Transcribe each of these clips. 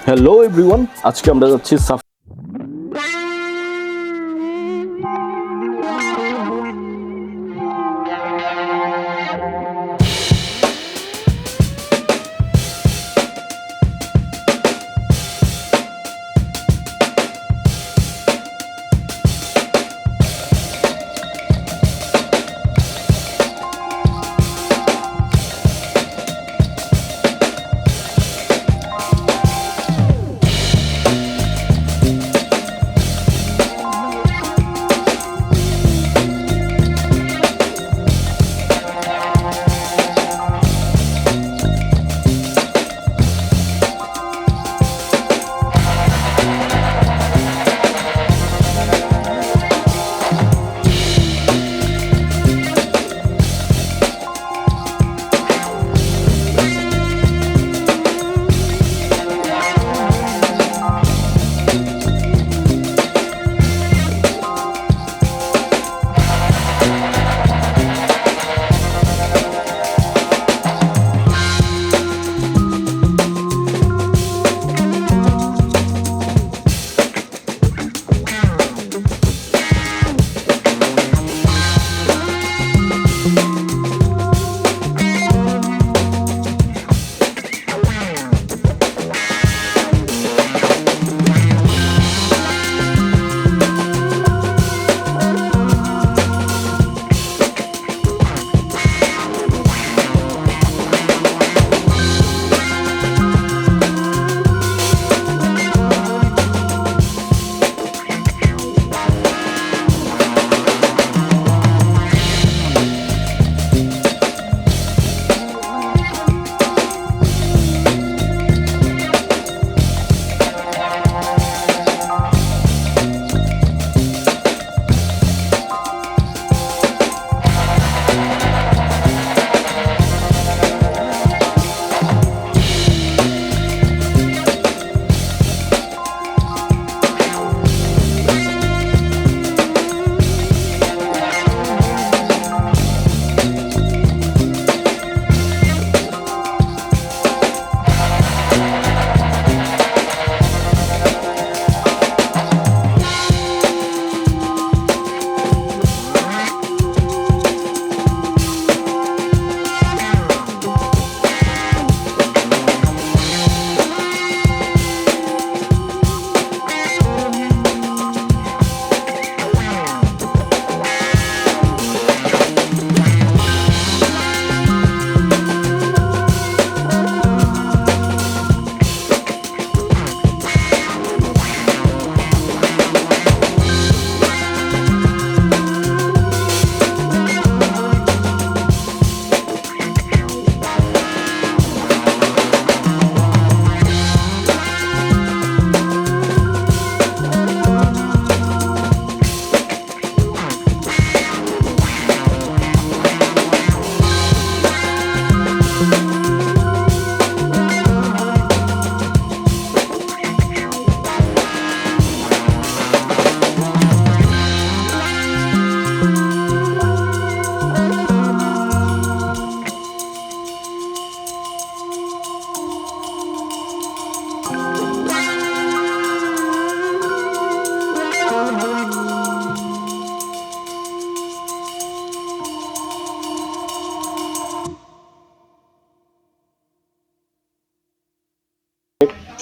Hello everyone আজকে আমরা যাচ্ছি সাফ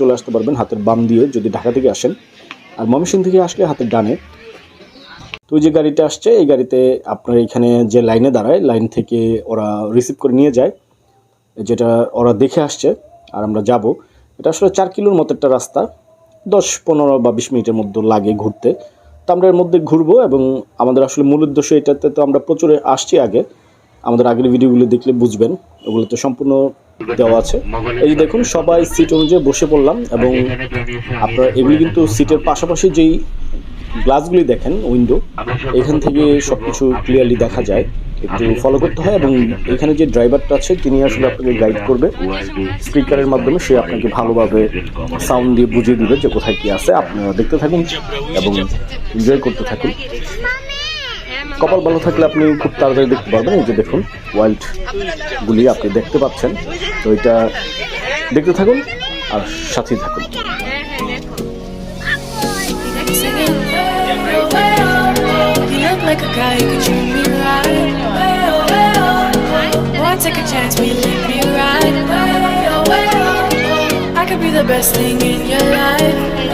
চলে আসতে পারবেন হাতের বাম দিয়ে যদি ঢাকা থেকে আসেন। আর ময়মনসিংহ থেকে আসলে হাতের ডানে। তো যে গাড়িটা আসছে, এই গাড়িতে আপনার এখানে যে লাইনে দাঁড়ায়, লাইন থেকে ওরা রিসিভ করে নিয়ে যায়। যেটা ওরা দেখে আসছে, আর আমরা যাব। এটা আসলে চার কিলোর মতো একটা রাস্তা। দশ, পনেরো বা বিশ মিনিটের মধ্যে লাগে ঘুরতে। তো আমরা এর মধ্যে ঘুরবো এবং আমাদের আসলে মূল উদ্দেশ্য এটাতে তো আমরা প্রচুর আসছি আগে। আমাদের আগের ভিডিওগুলো দেখলে বুঝবেন। ওগুলো তো সম্পূর্ণ দেওয়া আছে। এই দেখুন, সবাই সিট অনুযায়ী বসে পড়লাম এবং আপনার এগুলি কিন্তু সিটের পাশাপাশি যেই গ্লাসগুলি দেখেন উইন্ডো এখান থেকে সব কিছু ক্লিয়ারলি দেখা যায়। একটু ফলো করতে হয় এবং এখানে যে ড্রাইভারটা আছে, তিনি আসলে আপনাকে গাইড করবে। স্পিকারের মাধ্যমে সে আপনাকে ভালোভাবে সাউন্ড দিয়ে বুঝিয়ে দিবে যে কোথায় কি আছে। আপনারা দেখতে থাকুন এবং এনজয় করতে থাকুন। কপাল ভালো থাকলে আপনি খুব তাড়াতাড়ি দেখতে পারবেন এই যে দেখুন ওয়াইল্ড গুলি আপনি দেখতে পাচ্ছেন তো এটা দেখতে থাকুন আর সাথেই থাকুন হ্যাঁ হ্যাঁ oh, oh, like a guy who could treat me right. Oh, oh, Why take a chance when you leave me right? Oh, oh, I could be the best thing in your life.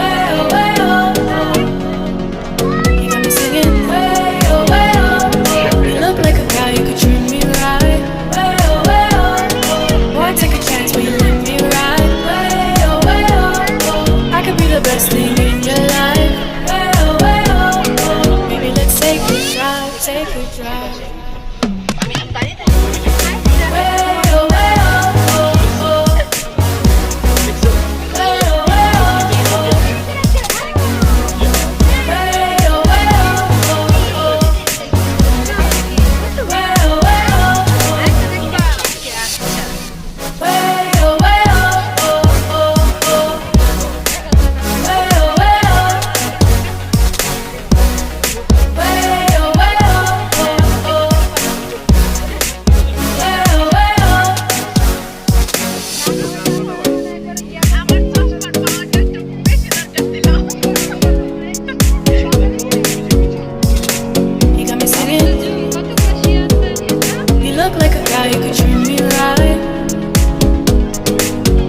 Look like a guy who could me right.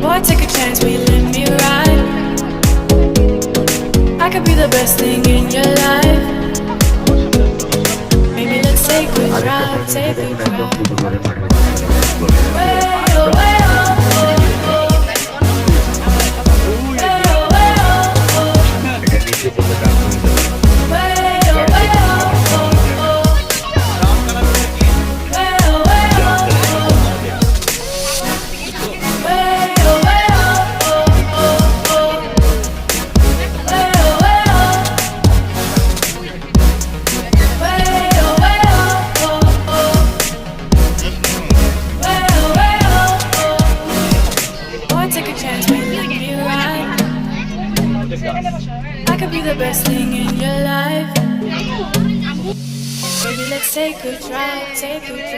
Boy, take a chance, will you let me ride? I could be the best thing in your life. Maybe let's take a drive, take a que ver.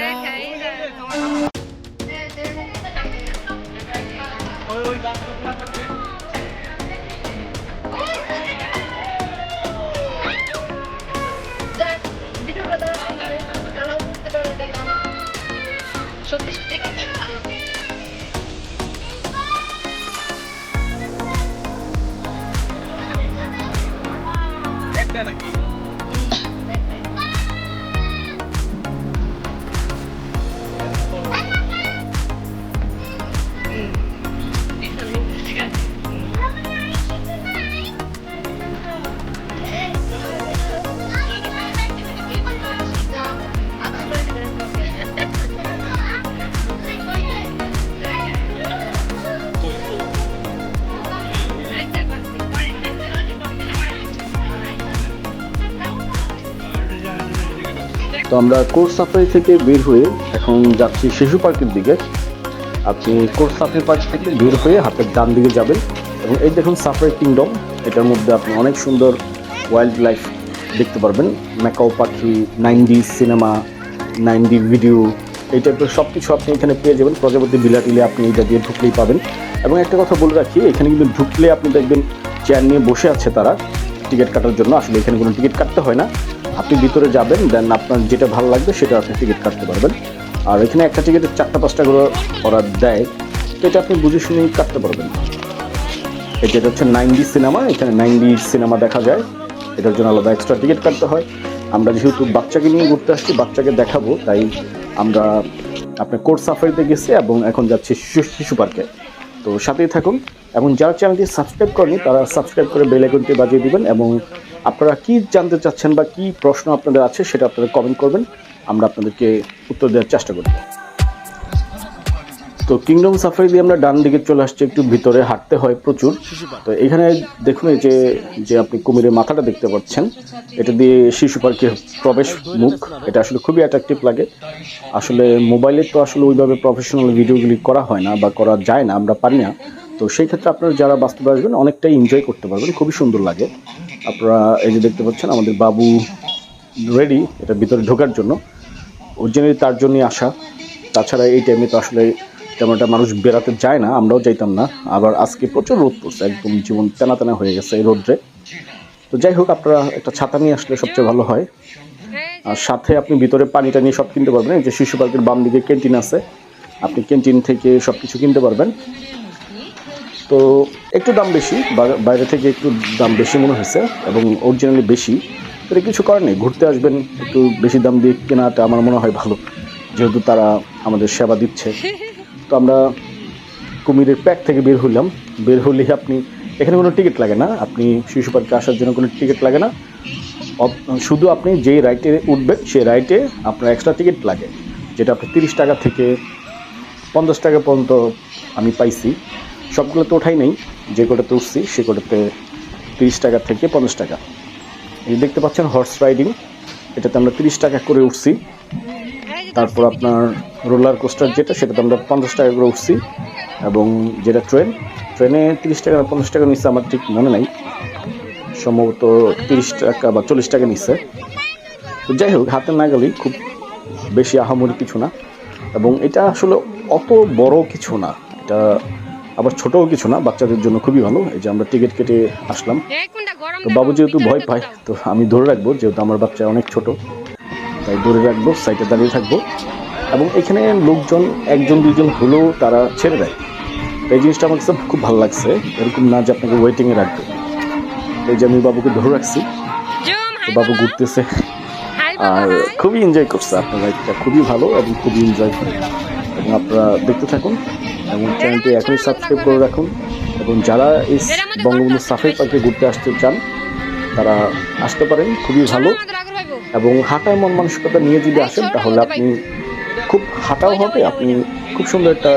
তো আমরা course safari থেকে বের হয়ে এখন যাচ্ছি শিশু পার্কের দিকে। আপনি কোর্স সাফারি পার্ক থেকে বের হয়ে হাতের ডান দিকে যাবেন এবং এই দেখুন সাফারি কিংডম। এটার মধ্যে আপনি অনেক সুন্দর ওয়াইল্ড লাইফ দেখতে পারবেন। ম্যাকাও পাখি নাইনডি সিনেমা নাইনডি ভিডিও, এই টাইপের সব কিছু আপনি এখানে পেয়ে যাবেন। প্রজাপতি বিলাটিলে আপনি এইটা দিয়ে ঢুকলেই পাবেন। এবং একটা কথা বলে রাখি, এখানে কিন্তু ঢুকলে আপনি দেখবেন চেয়ার নিয়ে বসে আছে তারা। টিকিট কাটার জন্য। আসলে এখানে কোনো টিকিট কাটতে হয় না। আপনি ভিতরে যাবেন দেন আপনার যেটা ভালো লাগবে সেটা আপনি টিকিট কাটতে পারবেন। আর এখানে একটা টিকিটের চারটা, পাঁচটা করে ওরা দেয়, তো এটা আপনি বুঝে শুনে কাটতে পারবেন। এটা এটা হচ্ছে নাইন ডি সিনেমা, এখানে নাইন ডি সিনেমা দেখা যায়। এটার জন্য আলাদা এক্সট্রা টিকিট কাটতে হয়। আমরা যেহেতু বাচ্চাকে নিয়ে ঘুরতে আসছি, বাচ্চাকে দেখাবো, তাই আমরা আপনার কোর্ট সাফারিতে গেছি এবং এখন যাচ্ছি শিশু শিশু পার্কে। তো সাথেই থাকুন, এবং যারা চ্যানেলটি সাবস্ক্রাইব করেনি তারা সাবস্ক্রাইব করে বেল আইকনটি বাজিয়ে দিবেন, এবং আপনারা কি জানতে চাচ্ছেন বা কি প্রশ্ন আপনাদের আছে সেটা আপনারা কমেন্ট করবেন। আমরা আপনাদেরকে উত্তর দেওয়ার চেষ্টা করব। তো কিংডম সাফারি দিয়ে আমরা ডান দিকে চলে আসছি, একটু ভিতরে হাঁটতে হয় প্রচুর। তো এখানে দেখুন এই যে যে আপনি কুমিরের মাথাটা দেখতে পাচ্ছেন, এটা দিয়ে শিশু পার্কের প্রবেশ মুখ, এটা আসলে খুবই অ্যাট্রাকটিভ লাগে। আসলে মোবাইলে তো আসলে ওইভাবে প্রফেশনাল ভিডিওগুলি করা হয় না বা করা যায় না, আমরা পারি না। তো সেই ক্ষেত্রে আপনারা যারা বাস্তবে আসবেন, অনেকটাই এনজয় করতে পারবেন, খুবই সুন্দর লাগে। আপনারা এই যে দেখতে পাচ্ছেন, আমাদের বাবু রেডি এটা ভিতরে ঢোকার জন্য। অরিজিনালি তার জন্যই আসা। তাছাড়া এই টাইমে তো আসলে তেমন একটা মানুষ বেড়াতে যায় না, আমরাও যাইতাম না। আবার আজকে প্রচুর রোদ পড়ছে, একদম জীবন তেনা তেনা হয়ে গেছে এই রোদ্রে। তো যাই হোক, আপনারা একটা ছাতা নিয়ে আসলে সবচেয়ে ভালো হয়। আর সাথে আপনি ভিতরে পানি টানি সব কিনতে পারবেন। এই যে শিশু পার্কের বাম দিকে ক্যান্টিন আছে, আপনি ক্যান্টিন থেকে সব কিছু কিনতে পারবেন। তো একটু দাম বেশি বাইরে থেকে একটু দাম বেশি মনে হয়েছে এবং অরিজিনালি বেশি। এটা কিছু করার নেই, ঘুরতে আসবেন, একটু বেশি দাম দিয়ে কেনাটা আমার মনে হয় ভালো, যেহেতু তারা আমাদের সেবা দিচ্ছে। তো আমরা কুমিরের প্যাক থেকে বের হইলাম বের হলে আপনি, এখানে কোনো টিকিট লাগে না, আপনি শিশু পার্কে আসার জন্য কোনো টিকিট লাগে না। শুধু আপনি যেই রাইটে উঠবেন, সেই রাইটে আপনার এক্সট্রা টিকিট লাগে, যেটা আপনি তিরিশ টাকা থেকে পঞ্চাশ টাকা পর্যন্ত আমি পাইছি। সবগুলো তো ওঠাই নেই। যে কোটাতে উঠছি, সে কোটাতে তিরিশ টাকা থেকে পঞ্চাশ টাকা। এই দেখতে পাচ্ছেন হর্স রাইডিং এটাতে আমরা তিরিশ টাকা করে উঠছি। তারপর আপনার রোলার কোস্টার যেটা, সেটাতে আমরা পঞ্চাশ টাকা করে উঠছি। এবং যেটা ট্রেন ট্রেনে তিরিশ টাকা পঞ্চাশ টাকা নিচ্ছে, আমার ঠিক মনে নাই। সম্ভবত তিরিশ টাকা বা চল্লিশ টাকা নিচ্ছে। তো যাই হোক, হাতে না গেলেই খুব বেশি আহামরি কিছু না। এবং এটা আসলে অত বড় কিছু না। এটা আবার ছোটও কিছু না বাচ্চাদের জন্য খুবই ভালো। এই যে আমরা টিকিট কেটে আসলাম। তো বাবু যেহেতু ভয় পায় তো আমি ধরে রাখব যেহেতু আমার বাচ্চা অনেক ছোট তাই ধরে রাখব সাইডে দাঁড়িয়ে থাকব। এবং এখানে লোকজন একজন দুজন হলেও তারা ছেড়ে দেয়। তো এই জিনিসটা আমার কাছে খুব ভালো লাগছে। এরকম না যে আপনাকে ওয়েটিংয়ে রাখবে। এই যে আমি বাবুকে ধরে রাখছি। তো বাবু ঘুরতেছে। আর খুবই এনজয় করছে। আপনার রাইডটা খুবই ভালো এবং খুবই এনজয় করে এবং আপনারা দেখতে থাকুন। এবং চ্যানেলটি এখনই সাবস্ক্রাইব করে রাখুন এবং যারা এই বঙ্গবন্ধু সাফারি পার্কে ঘুরতে আসতে চান, তারা আসতে পারেন, খুবই ভালো। এবং হাঁটার মন মানসিকতা নিয়ে যদি আসেন, তাহলে আপনি খুব হাঁটাও হবে, আপনি খুব সুন্দর একটা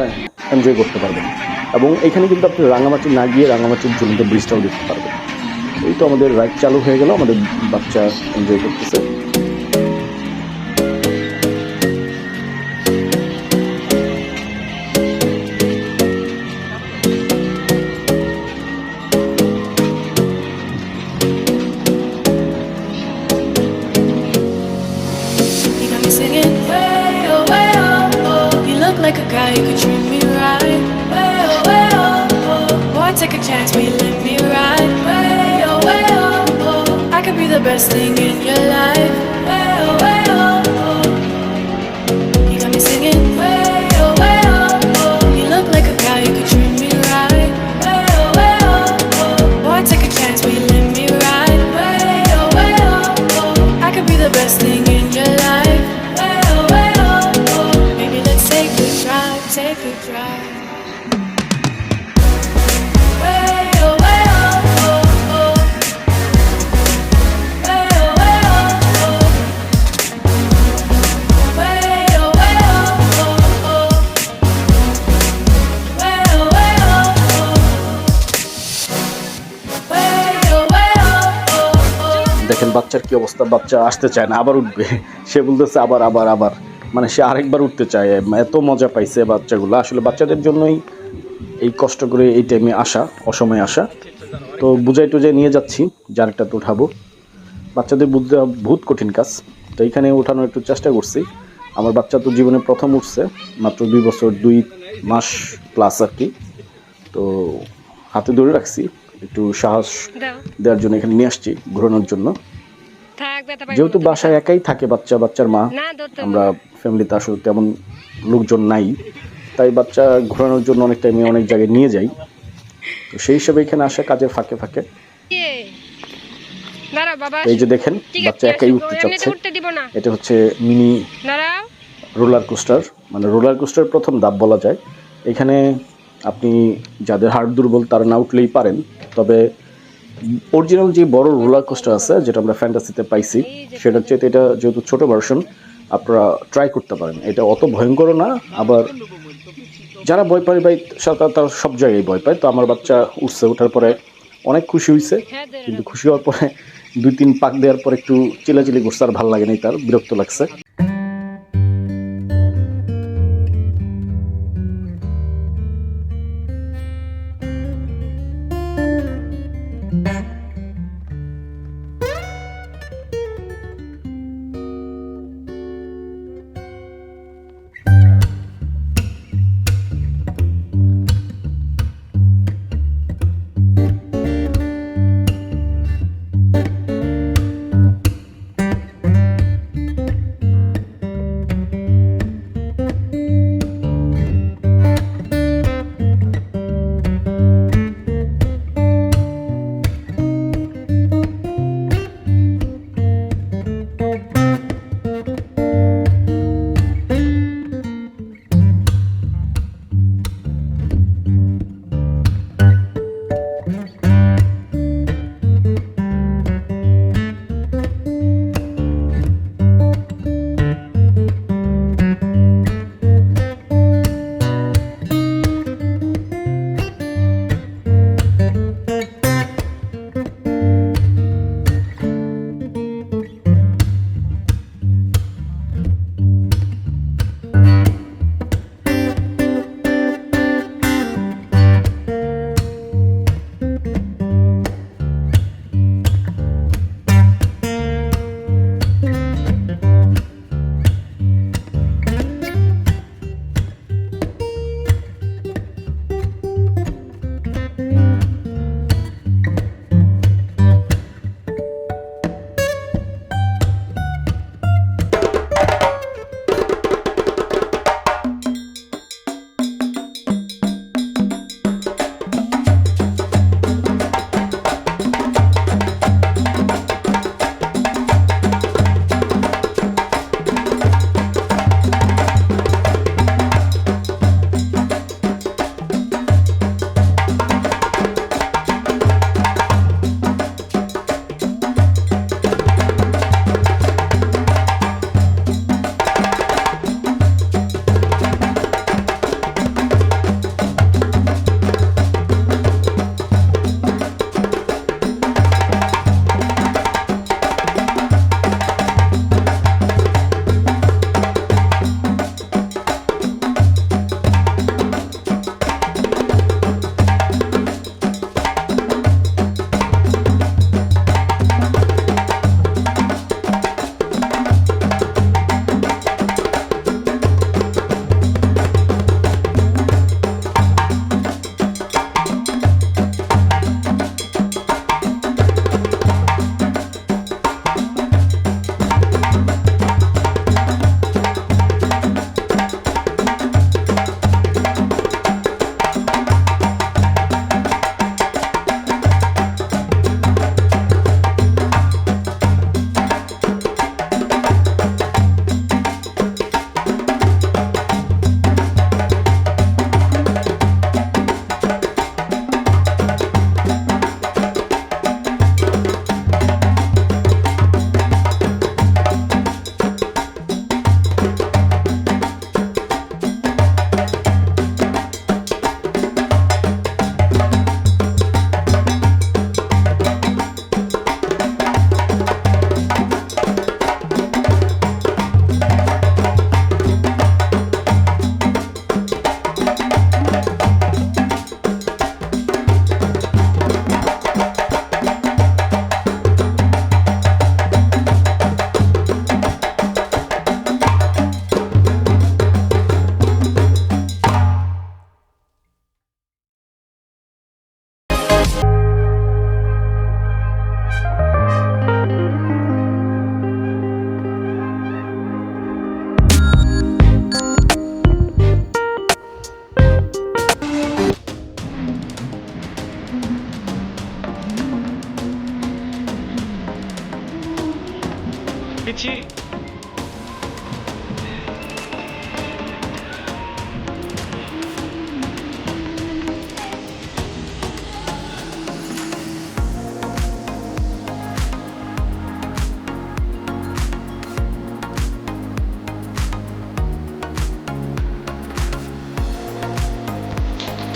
এনজয় করতে পারবেন। এবং এখানে কিন্তু আপনি রাঙামাটি না গিয়ে রাঙামাটির ঝুলন্ত ব্রিজটাও দেখতে পারবেন। এই তো আমাদের রাইড চালু হয়ে গেল, আমাদের বাচ্চা এনজয় করতেছে। অবস্থা বাচ্চা আসতে চায় না আবার উঠবে। সে বলতেছে আবার আবার আবার। মানে সে আরেকবার উঠতে চায় এত মজা পাইছে বাচ্চাগুলো। আসলে বাচ্চাদের জন্যই এই কষ্ট করে এই টাইমে আসা অসময়ে আসা। তো বুঝাই টুজাই নিয়ে যাচ্ছি জারটাতে উঠাবো। বাচ্চাদের বুঝতে বহুত কঠিন কাজ। তো এইখানে উঠানোর একটু চেষ্টা করছি। আমার বাচ্চা তো জীবনে প্রথম উঠছে মাত্র দুই বছর দুই মাস প্লাস আর কি। তো হাতে ধরে রাখছি একটু সাহস দেওয়ার জন্য এখানে নিয়ে আসছি ঘোরানোর জন্য। যেহেতু বাসায় একাই থাকে বাচ্চা বাচ্চার মা আমরা ফ্যামিলিতে আসলে তেমন লোকজন নাই। তাই বাচ্চা ঘোরানোর জন্য অনেক টাইমে অনেক জায়গায় নিয়ে যাই। তো সেই হিসাবে এখানে আসে কাজের ফাঁকে ফাঁকে। এই যে দেখেন বাচ্চা একাই উঠতে চাচ্ছে। দিব এটা হচ্ছে মিনি রোলার কোস্টার মানে রোলার কোস্টার প্রথম ধাপ বলা যায়। এখানে আপনি যাদের হার্ট দুর্বল তারা না উঠলেই পারেন। তবে অরিজিনাল যে বড় রোলার কোস্টার আছে, যেটা আমরা ফ্যান্টাসিতে পাইছি সেটার চেয়ে এটা যেহেতু ছোট ভার্সন আপনারা ট্রাই করতে পারেন। এটা অত ভয়ঙ্কর না, আবার যারা ভয় পায়, ভাই তারা সব জায়গায় ভয় পায়। তো আমার বাচ্চা উঠছে ওঠার পরে অনেক খুশি হয়েছে হ্যাঁ কিন্তু খুশি হওয়ার পরে দুই তিন পাক দেওয়ার পর একটু চিলাচিলি করছে, আর ভালো লাগে নাই তার, বিরক্ত লাগছে।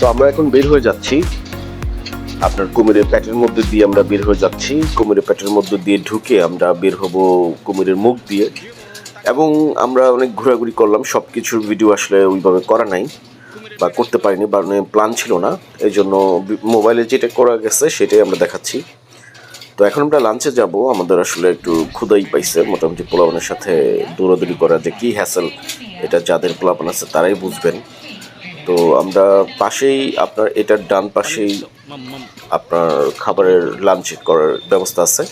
তো আমরা এখন বের হয়ে যাচ্ছি। আপনার কুমিরের প্যাটের মধ্যে দিয়ে আমরা বের হয়ে যাচ্ছি। কুমিরের প্যাটের মধ্যে দিয়ে ঢুকে আমরা বের হব কুমিরের মুখ দিয়ে। এবং আমরা অনেক ঘোরাঘুরি করলাম সব কিছুর ভিডিও আসলে ওইভাবে করা নাই বা করতে পারিনি বা প্ল্যান ছিল না। এই জন্য মোবাইলে যেটা করা গেছে সেটাই আমরা দেখাচ্ছি। তো এখন আমরা লাঞ্চে যাব। আমাদের আসলে একটু ক্ষুদাই পাইছে। মোটামুটি পোলাপানের সাথে দৌড়াদৌড়ি করা যে কী হ্যাসেল এটা যাদের পোলাপান আছে তারাই বুঝবেন। তো আমরা পাশেই আপনার এটার ডান পাশেই আপনার খাবারের লাঞ্চ করার ব্যবস্থা আছে।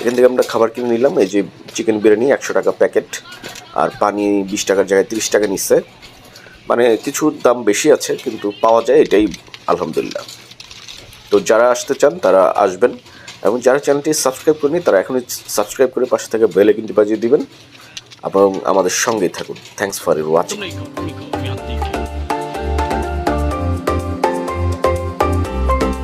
এখান থেকে আমরা খাবার কিনে নিলাম, এই যে চিকেন বিরিয়ানি, একশো টাকা প্যাকেট আর পানি বিশ টাকার জায়গায় তিরিশ টাকা নিচ্ছে। মানে কিছু দাম বেশি আছে, কিন্তু পাওয়া যায় এটাই আলহামদুলিল্লাহ। তো যারা আসতে চান, তারা আসবেন, এবং যারা চ্যানেলটি সাবস্ক্রাইব করেনি তারা এখনই সাবস্ক্রাইব করে পাশে থেকে বেলে কিন্তু বাজিয়ে দিবেন, এবং আমাদের সঙ্গেই থাকুন। Thanks for your watching